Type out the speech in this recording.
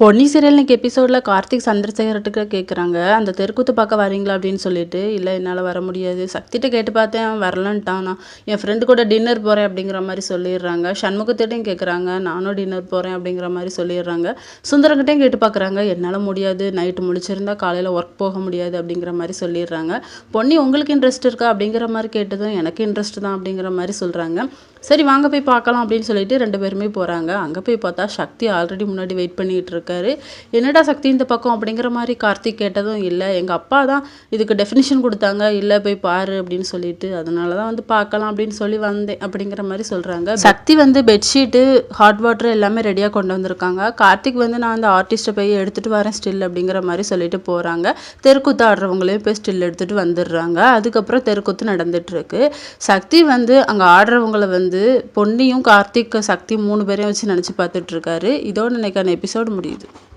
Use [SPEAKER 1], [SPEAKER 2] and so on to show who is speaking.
[SPEAKER 1] Ponni serial இன்றைக்கி எபிசோடில் கார்த்திக் சந்திரசேகர்கிட்ட கேட்குறாங்க அந்த தெருக்கூத்து பார்க்க வரீங்களா அப்படின்னு சொல்லிட்டு. இல்லை என்னால் வர முடியாது. சக்திகிட்ட கேட்டு பார்த்தேன் வரலன்ட்டான். நான் என் ஃப்ரெண்டு கூட டின்னர் போகிறேன் அப்படிங்கிற மாதிரி சொல்லிடுறாங்க. சண்முகத்திட்டையும் கேட்குறாங்க நானும் டின்னர் போகிறேன் அப்படிங்கிற மாதிரி சொல்லிடுறாங்க. சுந்தரங்கிட்டையும் கேட்டு பார்க்குறாங்க என்னால் முடியாது. நைட்டு முடிச்சிருந்தா காலையில் ஒர்க் போக முடியாது அப்படிங்கிற மாதிரி சொல்லிடுறாங்க. பொன்னி உங்களுக்கு இன்ட்ரெஸ்ட் இருக்கா அப்படிங்கிற மாதிரி கேட்டதும் எனக்கு இன்ட்ரெஸ்ட் தான் அப்படிங்கிற மாதிரி சொல்கிறாங்க சரி வாங்க போய் பார்க்கலாம் அப்படின்னு சொல்லிட்டு ரெண்டு பேருமே போகிறாங்க அங்கே போய் பார்த்தா சக்தி ஆல்ரெடி முன்னாடி வெயிட் பண்ணிகிட்டு இருக்காரு. என்னடா சக்தி இந்த பக்கம் அப்படிங்கிற மாதிரி கார்த்திக் கேட்டதும் இல்லை. எங்கள் அப்பா தான் இதுக்கு டெஃபினிஷன் கொடுத்தாங்க. இல்லை போய் பாரு அப்படின்னு சொல்லிட்டு அதனால தான் வந்து பார்க்கலாம் அப்படின்னு சொல்லி வந்தேன் அப்படிங்கிற மாதிரி சொல்கிறாங்க சக்தி வந்து பெட்ஷீட்டு ஹாட் வாட்டர் எல்லாமே ரெடியாக கொண்டு வந்திருக்காங்க. கார்த்திக் வந்து நான் அந்த ஆர்டிஸ்ட்டை போய் எடுத்துகிட்டு வரேன் ஸ்டில் அப்படிங்கிற மாதிரி சொல்லிட்டு போகிறாங்க தெருக்கூத்து ஆடுறவங்களையும் போய் ஸ்டில் எடுத்துகிட்டு வந்துடுறாங்க. அதுக்கப்புறம் தெருக்கூத்து நடந்துட்டு இருக்கு. சக்தி வந்து அங்கே ஆடுறவங்கள வந்து பொன்னியும் கார்த்திக் சக்தி மூணு பேரையும் வச்சு நினச்சி பார்த்துட்டு இருக்காரு. இதோட இன்னைக்கான எபிசோடு முடியுது. ചെയ്തത്